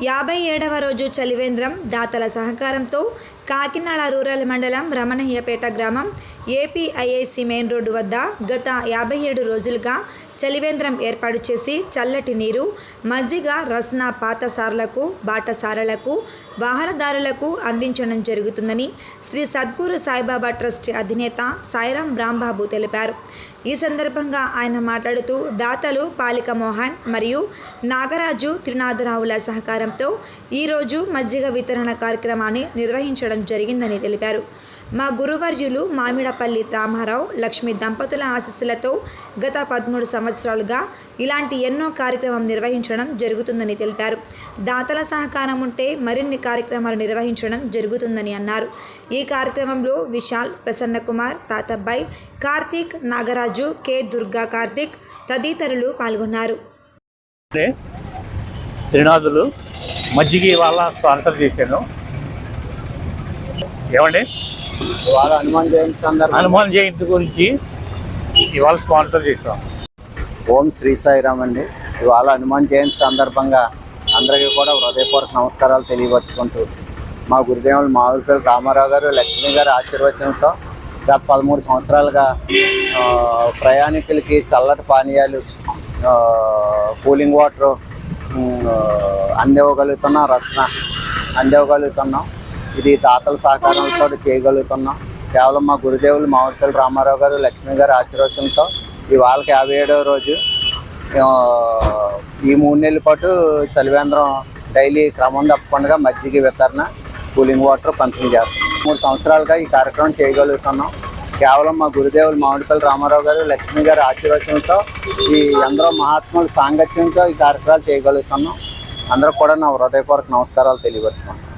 యాభై ఏడవ రోజు చలివేంద్రం దాతల సహకారంతో కాకినాడ రూరల్ మండలం రమణయ్యపేట గ్రామం ఏపీఐఐసి మెయిన్ రోడ్డు వద్ద గత యాభై ఏడు రోజులుగా చలివేంద్రం ఏర్పాటు చేసి చల్లటి నీరు మజ్జిగ రస్నా పాతసార్లకు బాటసారలకు వాహనదారులకు అందించడం జరుగుతుందని శ్రీ సద్గురు సాయిబాబా ట్రస్ట్ అధినేత సాయిరాం రాంబాబు తెలిపారు. ఈ సందర్భంగా ఆయన మాట్లాడుతూ దాతలు పాలిక మోహన్ మరియు నాగరాజు త్రినాథరావుల సహకారంతో ఈరోజు మజ్జిగ వితరణ కార్యక్రమాన్ని నిర్వహించడం జరిగిందని తెలిపారు. మా గురువర్యులు మామిడపల్లి రామారావు లక్ష్మి దంపతుల ఆశీస్సులతో గత పదమూడు సంవత్సరాలుగా ఇలాంటి ఎన్నో కార్యక్రమం నిర్వహించడం జరుగుతుందని తెలిపారు. దాతల సహకారం ఉంటే మరిన్ని కార్యక్రమాలు నిర్వహించడం జరుగుతుందని అన్నారు. ఈ కార్యక్రమంలో విశాల్ ప్రసన్న కుమార్ కార్తీక్ నాగరాజు కె. దుర్గా కార్తీక్ తదితరులు పాల్గొన్నారు. త్రినాథులు మజ్జిగ వాళ్ళ స్పాన్సర్ చేశాను. ఏమండి? ఇవాళ హనుమాన్ జయంతి సందర్భంగా హనుమాన్ జయంతి గురించి ఇవాళ స్పాన్సర్ చేసాం ఓం శ్రీ సాయిరామ్ అండి. ఇవాళ హనుమాన్ జయంతి సందర్భంగా అందరికీ కూడా హృదయపూర్వక నమస్కారాలు తెలియపరుచుకుంటూ మా గురుదేవులు మామిడిపల్లి రామారావు గారు లక్ష్మి గారి ఆశీర్వచనంతో గత పదమూడు సంవత్సరాలుగా ప్రయాణికులకి చల్లటి పానీయాలు కూలింగ్ వాటర్ అందివ్వగలుగుతున్నాం రసన అందివ్వగలుగుతున్నాం ఇది దాతల సహకారంతో చేయగలుగుతున్నాం. కేవలం మా గురుదేవులు మామిడిపల్లి రామారావు గారు లక్ష్మి గారి ఆశీర్వచనంతో ఇవాళకి యాభై ఏడవ రోజు ఈ మూడు నెలల పాటు చలివేంద్రం డైలీ క్రమం తప్పకుండా మజ్జిగ వితరణ కూలింగ్ వాటర్ పంపిణీ చేస్తాం మూడు సంవత్సరాలుగా ఈ కార్యక్రమం చేయగలుగుతున్నాం. కేవలం మా గురుదేవులు మామిడిపల్లి రామారావు గారు లక్ష్మి గారి ఆశీర్వచనంతో ఈ అందరూ మహాత్ముల సాంగత్యంతో ఈ కార్యక్రమాలు చేయగలుగుతున్నాం. అందరూ కూడా నా హృదయపూర్వక నమస్కారాలు తెలియపరుచుకున్నాను